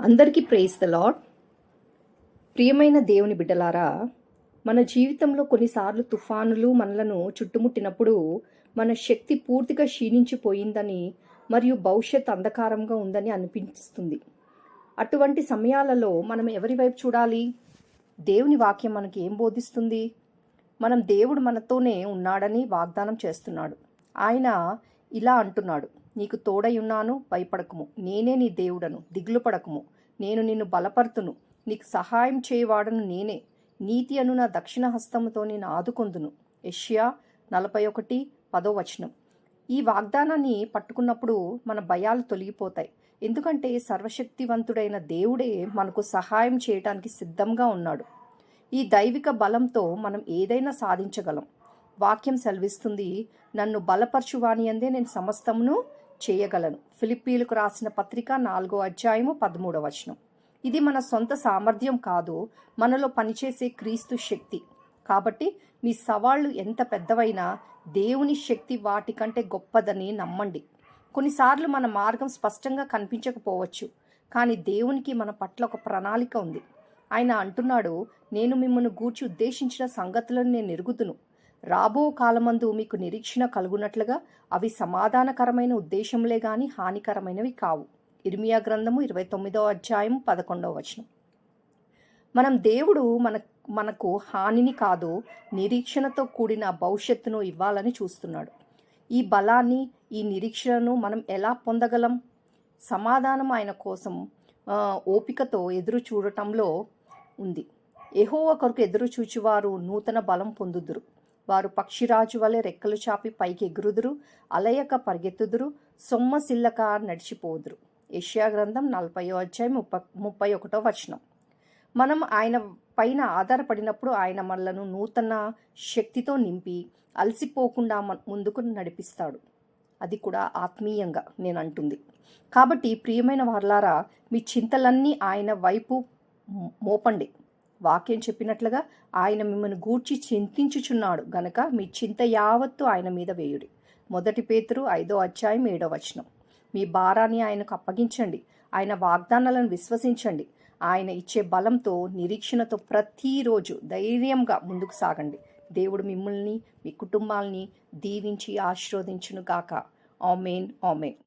అందరికీ praise the lord ప్రియమైన దేవుని బిడ్డలారా మన జీవితంలో కొన్నిసార్లు తుఫానులు మనలను చుట్టుముట్టినప్పుడు మన శక్తి పూర్తిగా క్షీణించిపోయిందని మరియు భవిష్యత్ అంధకారంగా ఉందని అనిపిస్తుంది. అటువంటి సమయాలలో మనం ఎవరి వైపు చూడాలి? దేవుని వాక్యం మనకి ఏం బోధిస్తుంది? మనం దేవుడు మనతోనే ఉన్నాడని వాగ్దానం చేస్తున్నాడు. ఆయన ఇలా అంటున్నాడు. నీకు తోడై ఉన్నాను భయపడకుము. నేనే నీ దేవుడను దిగులు పడకుము. నేను నిన్ను బలపరుతును. నీకు సహాయం చేయవాడను నేనే. నీతి అను నా దక్షిణ హస్తముతో నేను ఆదుకొందును. ఎషియా నలభై ఒకటి పదో వచనం. ఈ వాగ్దానాన్ని పట్టుకున్నప్పుడు మన భయాలు తొలగిపోతాయి. ఎందుకంటే సర్వశక్తివంతుడైన దేవుడే మనకు సహాయం చేయటానికి సిద్ధంగా ఉన్నాడు. ఈ దైవిక బలంతో మనం ఏదైనా సాధించగలం. వాక్యం సెలవిస్తుంది నన్ను బలపరచువాని అందే నేను సమస్తమును చేయగలను. ఫిలిప్పీలకు రాసిన పత్రిక నాలుగో అధ్యాయము పదమూడవ వచనం. ఇది మన సొంత సామర్థ్యం కాదు మనలో పనిచేసే క్రీస్తు శక్తి. కాబట్టి మీ సవాళ్ళు ఎంత పెద్దవైనా దేవుని శక్తి వాటికంటే గొప్పదని నమ్మండి. కొన్నిసార్లు మన మార్గం స్పష్టంగా కనిపించకపోవచ్చు కానీ దేవునికి మన పట్ల ఒక ప్రణాళిక ఉంది. ఆయన అంటున్నాడు నేను మిమ్మల్ని గూర్చి ఉద్దేశించిన సంగతులను నేను ఎరుగుతును రాబో కాలమందు మీకు నిరీక్షణ కలుగునట్లుగా అవి సమాధానకరమైన ఉద్దేశంలే గాని హానికరమైనవి కావు. ఇర్మియా గ్రంథము ఇరవై తొమ్మిదవ అధ్యాయం పదకొండవ వచనం. మనం దేవుడు మన మనకు హానిని కాదు నిరీక్షణతో కూడిన భవిష్యత్తును ఇవ్వాలని చూస్తున్నాడు. ఈ బలాన్ని ఈ నిరీక్షణను మనం ఎలా పొందగలం? సమాధానం ఆయన కోసం ఓపికతో ఎదురు చూడటంలో ఉంది. ఎహోవ కొరకు ఎదురు చూచివారు నూతన బలం పొందుదురు. వారు పక్షిరాజు వలె రెక్కలు చాపి పైకి ఎగురుదురు అలయక పరిగెత్తుదురు సొమ్మసిల్లక నడిచిపోదురు. ఏషియా గ్రంథం నలభయో అధ్యాయం ముప్ప ముప్పై ఒకటో వచనం. మనం ఆయన పైన ఆధారపడినప్పుడు ఆయన మనలను నూతన శక్తితో నింపి అలసిపోకుండా ముందుకు నడిపిస్తాడు. అది కూడా ఆత్మీయంగా నేను అంటుంది. కాబట్టి ప్రియమైన వార్లారా మీ చింతలన్నీ ఆయన వైపు మోపండి. వాక్యం చెప్పినట్లుగా ఆయన మిమ్మల్ని గూర్చి చింతించుచున్నాడు. గనక మీ చింత యావత్తు ఆయన మీద వేయుడి. మొదటి పేతురు ఐదో అధ్యాయం ఏడో వచనం. మీ భారాన్ని ఆయనకు అప్పగించండి. ఆయన వాగ్దానాలను విశ్వసించండి. ఆయన ఇచ్చే బలంతో నిరీక్షణతో ప్రతిరోజు ధైర్యంగా ముందుకు సాగండి. దేవుడు మిమ్మల్ని మీ కుటుంబాల్ని దీవించి ఆశీర్వదించునుగాక. Amen amen.